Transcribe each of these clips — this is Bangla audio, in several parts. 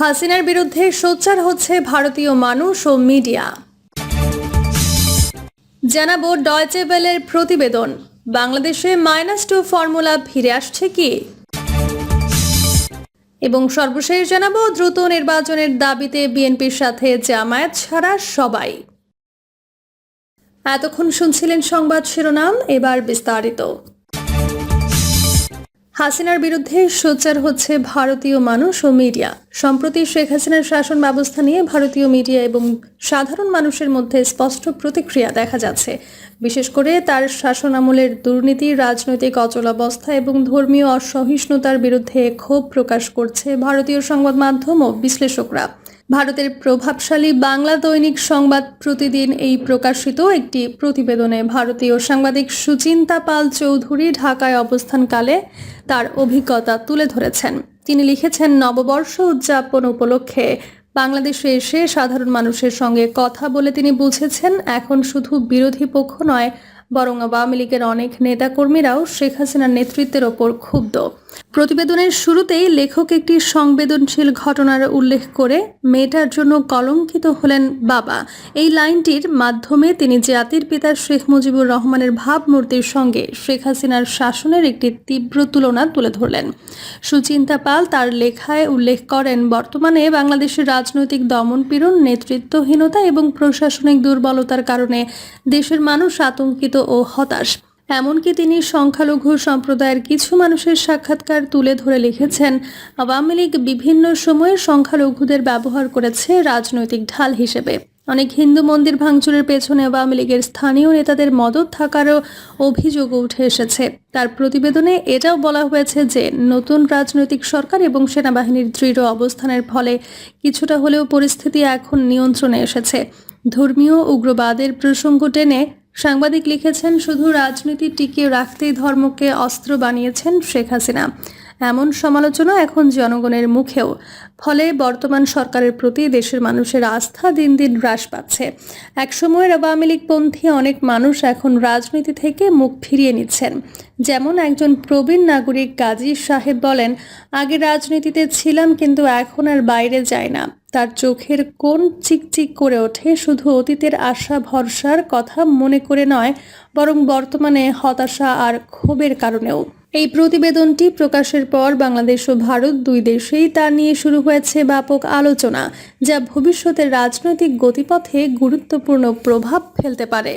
হাসিনার বিরুদ্ধে সোচ্চার হচ্ছে ভারতীয় মানুষ ও মিডিয়া। জানাব ডয়চে বেলের প্রতিবেদন। বাংলাদেশে মাইনাস টু ফর্মুলা ফিরে আসছে কি? এবং সর্বশেষ জানাব, দ্রুত নির্বাচনের দাবিতে বিএনপির সাথে জামায়াত ছাড়া সবাই। এতক্ষণ শুনছিলেন সংবাদ শিরোনাম, এবার বিস্তারিত। হাসিনার বিরুদ্ধে সোচ্চার হচ্ছে ভারতীয় মানুষ ও মিডিয়া। সম্প্রতি শেখ হাসিনার শাসন ব্যবস্থা নিয়ে ভারতীয় মিডিয়া এবং সাধারণ মানুষের মধ্যে স্পষ্ট প্রতিক্রিয়া দেখা যাচ্ছে। বিশেষ করে তার শাসন আমলের দুর্নীতি, রাজনৈতিক অচলাবস্থা এবং ধর্মীয় অসহিষ্ণুতার বিরুদ্ধে ক্ষোভ প্রকাশ করছে ভারতীয় সংবাদ মাধ্যম ও বিশ্লেষকরা। ভারতের প্রভাবশালী বাংলা দৈনিক সংবাদ প্রতিদিন এই প্রকাশিত একটি প্রতিবেদনে ভারতীয় সাংবাদিক সুচিন্তা পাল চৌধুরী ঢাকায় অবস্থানকালে তার অভিজ্ঞতা তুলে ধরেছেন। তিনি লিখেছেন, নববর্ষ উদযাপন উপলক্ষে বাংলাদেশে এসে সাধারণ মানুষের সঙ্গে কথা বলে তিনি বুঝেছেন, এখন শুধু বিরোধী পক্ষ নয়, বরং আওয়ামী লীগের অনেক নেতাকর্মীরাও শেখ হাসিনার নেতৃত্বের ওপর ক্ষুব্ধ। প্রতিবেদনের শুরুতেই লেখক একটি সংবেদনশীল ঘটনার উল্লেখ করে মেয়েটার জন্য কলঙ্কিত হলেন বাবা। এই লাইনটির মাধ্যমে তিনি জাতির পিতা শেখ মুজিবুর রহমানের ভাবমূর্তির সঙ্গে শেখ হাসিনার শাসনের একটি তীব্র তুলনা তুলে ধরলেন। সুচিন্তা পাল তার লেখায় উল্লেখ করেন, বর্তমানে বাংলাদেশের রাজনৈতিক দমনপীড়ন নেতৃত্বহীনতা এবং প্রশাসনিক দুর্বলতার কারণে দেশের মানুষ আতঙ্কিত ও হতাশ। এমনকি তিনি সংখ্যালঘু সম্প্রদায়ের কিছু মানুষের সাক্ষাৎকার তুলে ধরে লিখেছেন, আওয়ামী লীগ বিভিন্ন সময়ে সংখ্যালঘুদের ব্যবহার করেছে রাজনৈতিক ঢাল হিসেবে। অনেক হিন্দু মন্দির ভাঙচুরের পেছনে আওয়ামী লীগের স্থানীয় নেতাদের মদত থাকারও অভিযোগও উঠে এসেছে। তার প্রতিবেদনে এটাও বলা হয়েছে যে, নতুন রাজনৈতিক সরকার এবং সেনাবাহিনীর দৃঢ় অবস্থানের ফলে কিছুটা হলেও পরিস্থিতি এখন নিয়ন্ত্রণে এসেছে। ধর্মীয় উগ্রবাদের প্রসঙ্গ টেনে সাংবাদিক লিখেছেন শুধু রাজনীতি টিকিয়ে রাখতেই ধর্মকে অস্ত্র বানিয়েছেন শেখ হাসিনা। এমন সমালোচনা এখন জনগণের মুখেও। ফলে বর্তমান সরকারের প্রতি দেশের মানুষের আস্থা দিন দিন হ্রাস পাচ্ছে। একসময়ের আওয়ামী লীগপন্থী অনেক মানুষ এখন রাজনীতি থেকে মুখ ফিরিয়ে নিচ্ছেন। যেমন একজন প্রবীণ নাগরিক গাজী সাহেব বলেন, আগে রাজনীতিতে ছিলাম কিন্তু এখন আর বাইরে যায় না। তার চোখের কোন চিকচিক করে ওঠে, শুধু অতীতের আশা ভরসার কথা মনে করে নয়, বরং বর্তমানে হতাশা আর ক্ষোভের কারণেও। এই প্রতিবেদনটি প্রকাশের পর বাংলাদেশ ও ভারত দুই দেশেই তা নিয়ে শুরু হয়েছে ব্যাপক আলোচনা, যা ভবিষ্যতের রাজনৈতিক গতিপথে গুরুত্বপূর্ণ প্রভাব ফেলতে পারে।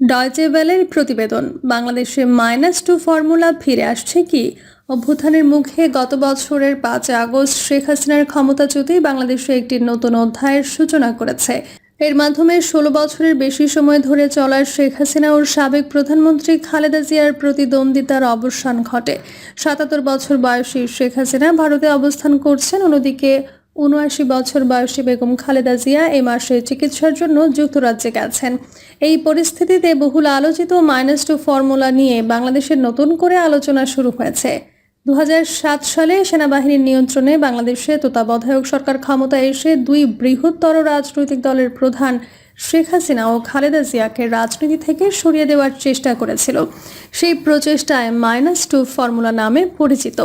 ডয়চে ভ্যালের প্রতিবেদন, বাংলাদেশে মাইনাস টু ফর্মুলা ফিরে আসছে কি? অভ্যুত্থানের মুখে গত বছরের পাঁচ আগস্ট শেখ হাসিনার ক্ষমতাচ্যুতি বাংলাদেশে একটি নতুন অধ্যায়ের সূচনা করেছে। এর মাধ্যমে ষোলো বছরের বেশি সময় ধরে চলার শেখ হাসিনা ও সাবেক প্রধানমন্ত্রী খালেদা জিয়ার প্রতিদ্বন্দ্বিতার অবসান ঘটে। সাতাত্তর বছর বয়সী শেখ হাসিনা ভারতে অবস্থান করছেন। অন্যদিকে উনআশি বছর বয়সী বেগম খালেদা জিয়া এ মাসে চিকিৎসার জন্য যুক্তরাজ্যে গেছেন। এই পরিস্থিতিতে বহুল আলোচিত মাইনাস টু ফর্মুলা নিয়ে বাংলাদেশের নতুন করে আলোচনা শুরু হয়েছে। দু হাজার সাত সালে সেনাবাহিনীর নিয়ন্ত্রণে বাংলাদেশে তত্ত্বাবধায়ক সরকার ক্ষমতায় এসে দুই বৃহত্তর রাজনৈতিক দলের প্রধান শেখ হাসিনা ও খালেদা জিয়াকে রাজনীতি থেকে সরিয়ে দেওয়ার চেষ্টা করেছিল। সেই প্রচেষ্টায় মাইনাস টু ফর্মুলা নামে পরিচিত।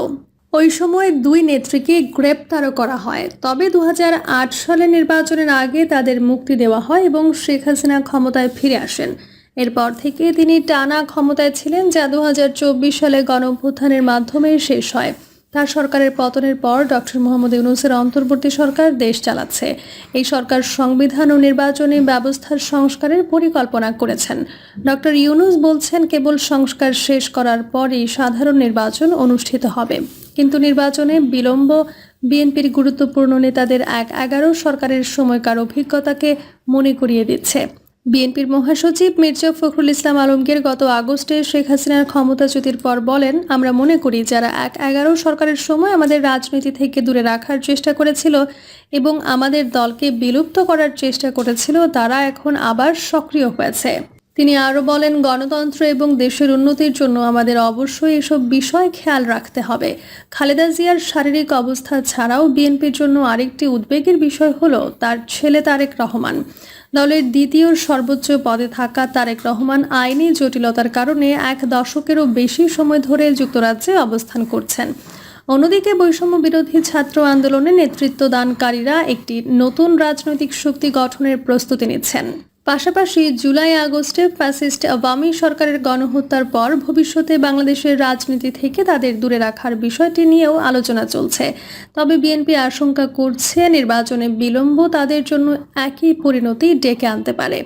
ওই সময় দুই নেত্রীকে গ্রেপ্তারও করা হয়। তবে দু হাজার আট সালে নির্বাচনের আগে তাদের মুক্তি দেওয়া হয় এবং শেখ হাসিনা ক্ষমতায় ফিরে আসেন। এরপর থেকে তিনি টানা ক্ষমতায় ছিলেন যা দু হাজার চব্বিশ সালে গণঅভ্যুত্থানের মাধ্যমে শেষ হয়। তার সরকারের পতনের পর ডক্টর মোহাম্মদ ইউনুসের অন্তর্বর্তী সরকার দেশ চালাচ্ছে। এই সরকার সংবিধান ও নির্বাচনী ব্যবস্থার সংস্কারের পরিকল্পনা করেছেন। ডক্টর ইউনুস বলছেন, কেবল সংস্কার শেষ করার পরই সাধারণ নির্বাচন অনুষ্ঠিত হবে। কিন্তু নির্বাচনে বিলম্ব বিএনপির গুরুত্বপূর্ণ নেতাদের এক এগারো সরকারের সময়কার অভিজ্ঞতাকে মনে করিয়ে দিচ্ছে। বিএনপির মহাসচিব মির্জা ফখরুল ইসলাম আলমগীর গত আগস্টে শেখ হাসিনার ক্ষমতাচ্যুতির পর বলেন, আমরা মনে করি যারা এক এগারো সরকারের সময় আমাদের রাজনীতি থেকে দূরে রাখার চেষ্টা করেছিল এবং আমাদের দলকে বিলুপ্ত করার চেষ্টা করেছিল, তারা এখন আবার সক্রিয় হয়েছে। তিনি আরও বলেন, গণতন্ত্র এবং দেশের উন্নতির জন্য আমাদের অবশ্যই এসব বিষয় খেয়াল রাখতে হবে। খালেদা জিয়ার শারীরিক অবস্থা ছাড়াও বিএনপির জন্য আরেকটি উদ্বেগের বিষয় হল তার ছেলে তারেক রহমান। দলের দ্বিতীয় সর্বোচ্চ পদে থাকা তারেক রহমান আইনি জটিলতার কারণে এক দশকেরও বেশি সময় ধরে যুক্তরাজ্যে অবস্থান করছেন। অন্যদিকে বৈষম্য বিরোধী ছাত্র আন্দোলনে নেতৃত্ব দানকারীরা একটি নতুন রাজনৈতিক শক্তি গঠনের প্রস্তুতি নিচ্ছেন। পাশাপাশি জুলাই আগস্টে ফ্যাসিস্ট আওয়ামী সরকারের গণহত্যার পর ভবিষ্যতে বাংলাদেশের রাজনীতি থেকে তাদের দূরে রাখার বিষয়টি নিয়েও আলোচনা চলছে। তবে বিএনপি আশঙ্কা করছে নির্বাচনে বিলম্ব তাদের জন্য একই পরিণতি ডেকে আনতে পারে।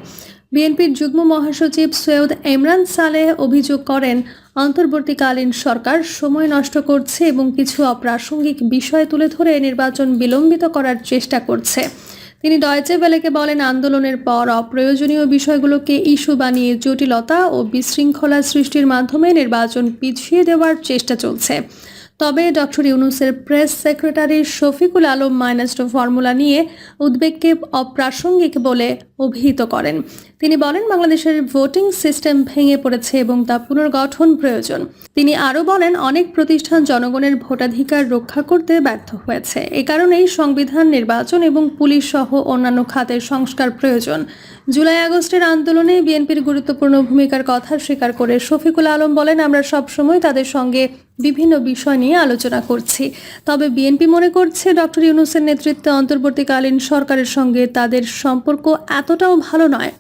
বিএনপির যুগ্ম মহাসচিব সৈয়দ ইমরান সালেহ অভিযোগ করেন, অন্তর্বর্তীকালীন সরকার সময় নষ্ট করছে এবং কিছু অপ্রাসঙ্গিক বিষয় তুলে ধরে নির্বাচন বিলম্বিত করার চেষ্টা করছে। তিনি ডয়চে বেলেকে বলেন, আন্দোলনের পর অপ্রয়োজনীয় বিষয়গুলোকে ইস্যু বানিয়ে জটিলতা ও বিশৃঙ্খলা সৃষ্টির মাধ্যমে নির্বাচন পিছিয়ে দেওয়ার চেষ্টা চলছে। তবে ডক্টর ইউনুসের press secretary Shafiqul Alam minus formula নিয়ে উদ্বেগকে অপ্রাসঙ্গিক বলে অভিহিত করেন। তিনি বলেন, বাংলাদেশের ভোটিং সিস্টেম ভেঙে পড়েছে এবং তা পুনর্গঠন প্রয়োজন। তিনি আরও বলেন, অনেক প্রতিষ্ঠান জনগণের ভোটাধিকার রক্ষা করতে ব্যর্থ হয়েছে। এ কারণেই সংবিধান, নির্বাচন এবং পুলিশ সহ অন্যান্য খাতের সংস্কার প্রয়োজন। জুলাই আগস্টের আন্দোলনে বিএনপির গুরুত্বপূর্ণ ভূমিকার কথা স্বীকার করে শফিকুল আলম বলেন, আমরা সবসময় তাদের সঙ্গে বিভিন্ন বিষয় নিয়ে আলোচনা করছি। তবে বিএনপি মনে করছে ডক্টর ইউনুসের নেতৃত্বে অন্তর্বর্তীকালীন সরকারের সঙ্গে তাদের সম্পর্ক এতটাও ভালো নয়।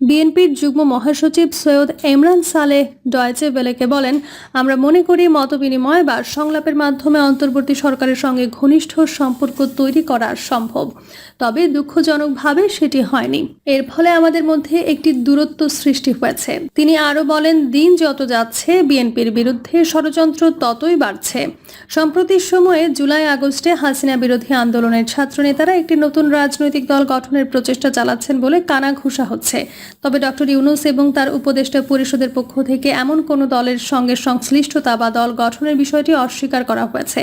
বিএনপির যুগ্ম মহাসচিব সৈয়দ ইমরান সালেহ ডয়েচে বেলেকে বলেন, আমরা মনে করি মতবিনিময় বা সংলাপের মাধ্যমে অন্তর্বর্তী সরকারের সঙ্গে ঘনিষ্ঠ সম্পর্ক তৈরি করা সম্ভব। তবে দুঃখজনকভাবে সেটি হয়নি। এর ফলে আমাদের মধ্যে একটি দূরত্ব সৃষ্টি হয়েছে। তিনি আরও বলেন, দিন যত যাচ্ছে, বিএনপির বিরুদ্ধে ষড়যন্ত্র ততই বাড়ছে। সম্প্রতি সময়ে জুলাই, আগস্টে হাসিনা বিরোধী আন্দোলনের ছাত্রনেতারা একটি নতুন রাজনৈতিক দল গঠনের প্রচেষ্টা চালাচ্ছেন বলে কানা ঘুষা হচ্ছে। তবে ডক্টর ইউনুস এবং তার উপদেষ্টা পরিষদের পক্ষ থেকে এমন কোনো দলের সঙ্গে সংশ্লিষ্টতা বা দল গঠনের বিষয়টি অস্বীকার করা হয়েছে।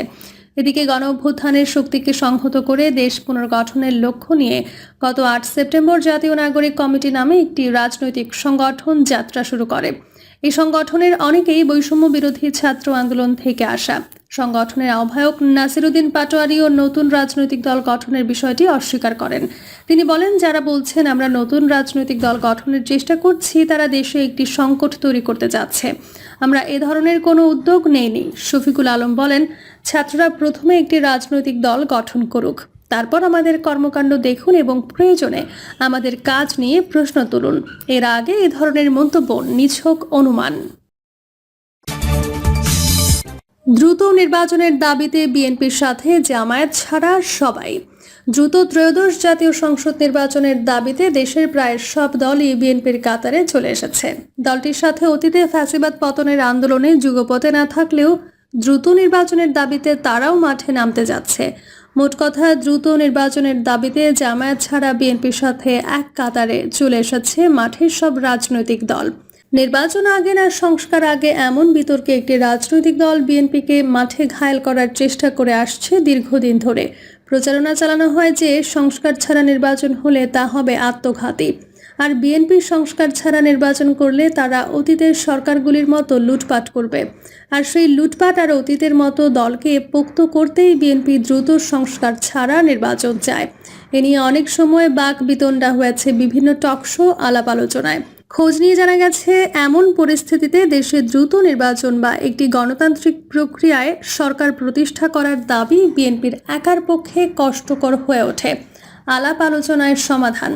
এদিকে গণ অভ্যুত্থানের শক্তিকে সংহত করে দেশ পুনর্গঠনের লক্ষ্য নিয়ে গত আট সেপ্টেম্বর জাতীয় নাগরিক কমিটি নামে একটি রাজনৈতিক সংগঠন যাত্রা শুরু করে। এই সংগঠনের অনেকেই বৈষম্য বিরোধী ছাত্র আন্দোলন থেকে আসা। সংগঠনের আহ্বায়ক নাসিরুদ্দিন পাটোয়ারিও নতুন রাজনৈতিক দল গঠনের বিষয়টি অস্বীকার করেন। তিনি বলেন, যারা বলছেন, আমরা নতুন রাজনৈতিক দল গঠনের চেষ্টা করছি, তারা দেশে একটি সংকট তৈরি করতে যাচ্ছে। আমরা এ ধরনের কোনো উদ্যোগ নেইনি। শফিকুল আলম বলেন, ছাত্ররা প্রথমে একটি রাজনৈতিক দল গঠন করুক। তারপর আমাদের কর্মকাণ্ড দেখুন এবং প্রয়োজনে আমাদের কাজ নিয়ে প্রশ্ন তুলুন। এর আগে এ ধরনের মন্তব্য নিছক অনুমান। দ্রুত নির্বাচনের দাবিতে বিএনপির সাথে জামায়াত ছাড়া সবাই। দ্রুত ত্রয়োদশ জাতীয় সংসদ নির্বাচনের দাবিতে দেশের প্রায় সব দলই বিএনপির কাতারে চলে এসেছে। দলটির সাথে অতীতে ফ্যাসিবাদ পতনের আন্দোলনে যুগপথে না থাকলেও দ্রুত নির্বাচনের দাবিতে তারাও মাঠে নামতে যাচ্ছে। মোট কথা, দ্রুত নির্বাচনের দাবিতে জামায়াত ছাড়া বিএনপির সাথে এক কাতারে চলে এসেছে মাঠের সব রাজনৈতিক দল। নির্বাচন আগে না সংস্কার আগে এমন বিতর্কে একটি রাজনৈতিক দল বিএনপিকে মাঠে ঘায়েল করার চেষ্টা করে আসছে দীর্ঘদিন ধরে। প্রচারণা চালানো হয় যে সংস্কার ছাড়া নির্বাচন হলে তা হবে আত্মঘাতী। আর বিএনপি সংস্কার ছাড়া নির্বাচন করলে তারা অতীতের সরকারগুলির মতো লুটপাট করবে। আর সেই লুটপাট আর অতীতের মতো দলকে পোক্ত করতেই বিএনপি দ্রুত সংস্কার ছাড়া নির্বাচন চায়। এ নিয়ে অনেক সময় বাক বিতণ্ডা হয়েছে বিভিন্ন টকশো আলাপ আলোচনায়। খোঁজ নিয়ে জানা গেছে, এমন পরিস্থিতিতে দেশে দ্রুত নির্বাচন বা একটি গণতান্ত্রিক প্রক্রিয়ায় সরকার প্রতিষ্ঠা করার দাবি বিএনপির একার পক্ষে কষ্টকর হয়ে ওঠে। আলাপ আলোচনায় সমাধান।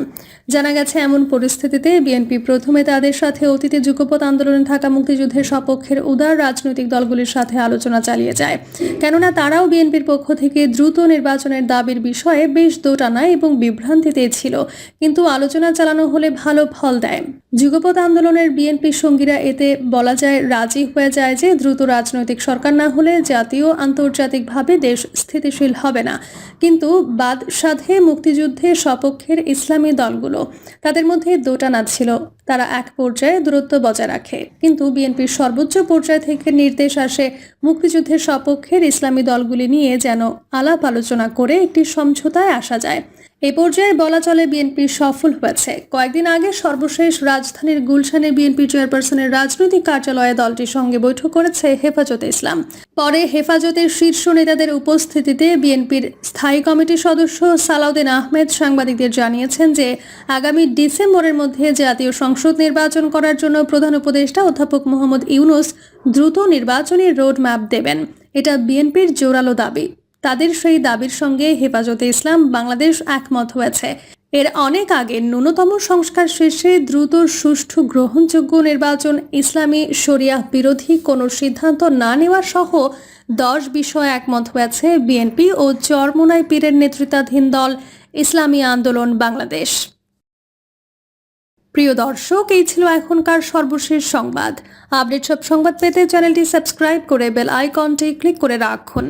জানা গেছে, এমন পরিস্থিতিতে বিএনপি প্রথমে তাদের সাথে অতীতে যুগপৎ আন্দোলনে থাকা মুক্তিযুদ্ধের সপক্ষের উদার রাজনৈতিক দলগুলির সাথে আলোচনা চালিয়ে যায়। কেননা তারাও বিএনপির পক্ষ থেকে দ্রুত নির্বাচনের দাবির বিষয়ে বেশ দোটানায় এবং বিভ্রান্তিতে ছিল। কিন্তু আলোচনা চালানো হলে ভালো ফল দেয়। যুগপৎ আন্দোলনের বিএনপি সঙ্গীরা এতে বলা যায়, রাজি হয়ে যায় যে দ্রুত রাজনৈতিক সরকার না হলে জাতীয় আন্তর্জাতিকভাবে দেশ স্থিতিশীল হবে না। কিন্তু বাদ সাধে মুক্তিযুদ্ধে সপক্ষের ইসলামী দলগুলো তাদের মধ্যে দোটানা ছিল, তারা এক পর্যায়ে দূরত্ব বজায় রাখে। কিন্তু বিএনপির সর্বোচ্চ পর্যায় থেকে নির্দেশ আসে মুক্তিযুদ্ধের সপক্ষের ইসলামী দলগুলি নিয়ে যেন আলাপ আলোচনা করে একটি সমঝোতায় আসা যায়। এ পর্যায়ে বলা চলে বিএনপি সফল হয়েছে। কয়েকদিন আগে সর্বশেষ রাজধানীর গুলশানে বিএনপি চেয়ারপারসনের রাজনৈতিক কার্যালয়ে দলটির সঙ্গে বৈঠক করেছে হেফাজতে ইসলাম। পরে হেফাজতের শীর্ষ নেতাদের উপস্থিতিতে বিএনপির স্থায়ী কমিটির সদস্য সালাউদ্দিন আহমেদ সাংবাদিকদের জানিয়েছেন যে, আগামী ডিসেম্বরের মধ্যে জাতীয় সংসদ নির্বাচন করার জন্য প্রধান উপদেষ্টা অধ্যাপক মোহাম্মদ ইউনুস দ্রুত নির্বাচনী রোড ম্যাপ দেবেন। এটা বিএনপির জোরালো দাবি। তাদের সেই দাবির সঙ্গে হেফাজতে ইসলাম বাংলাদেশ একমত হয়েছে। এর অনেক আগে ন্যূনতম সংস্কার শেষে দ্রুত সুষ্ঠু গ্রহণযোগ্য নির্বাচন ইসলামী শরিয়াহ বিরোধী কোনো সিদ্ধান্ত না নেওয়া সহ দশ বিষয়ে একমত হয়েছে বিএনপি ও চরমোনাই পীরের নেতৃত্বাধীন দল ইসলামী আন্দোলন বাংলাদেশ। প্রিয় দর্শক, এই ছিল এখনকার সর্বশেষ সংবাদ। আপডেট সব সংবাদ পেতে চ্যানেলটি সাবস্ক্রাইব করে বেল আইকনটি ক্লিক করে রাখুন।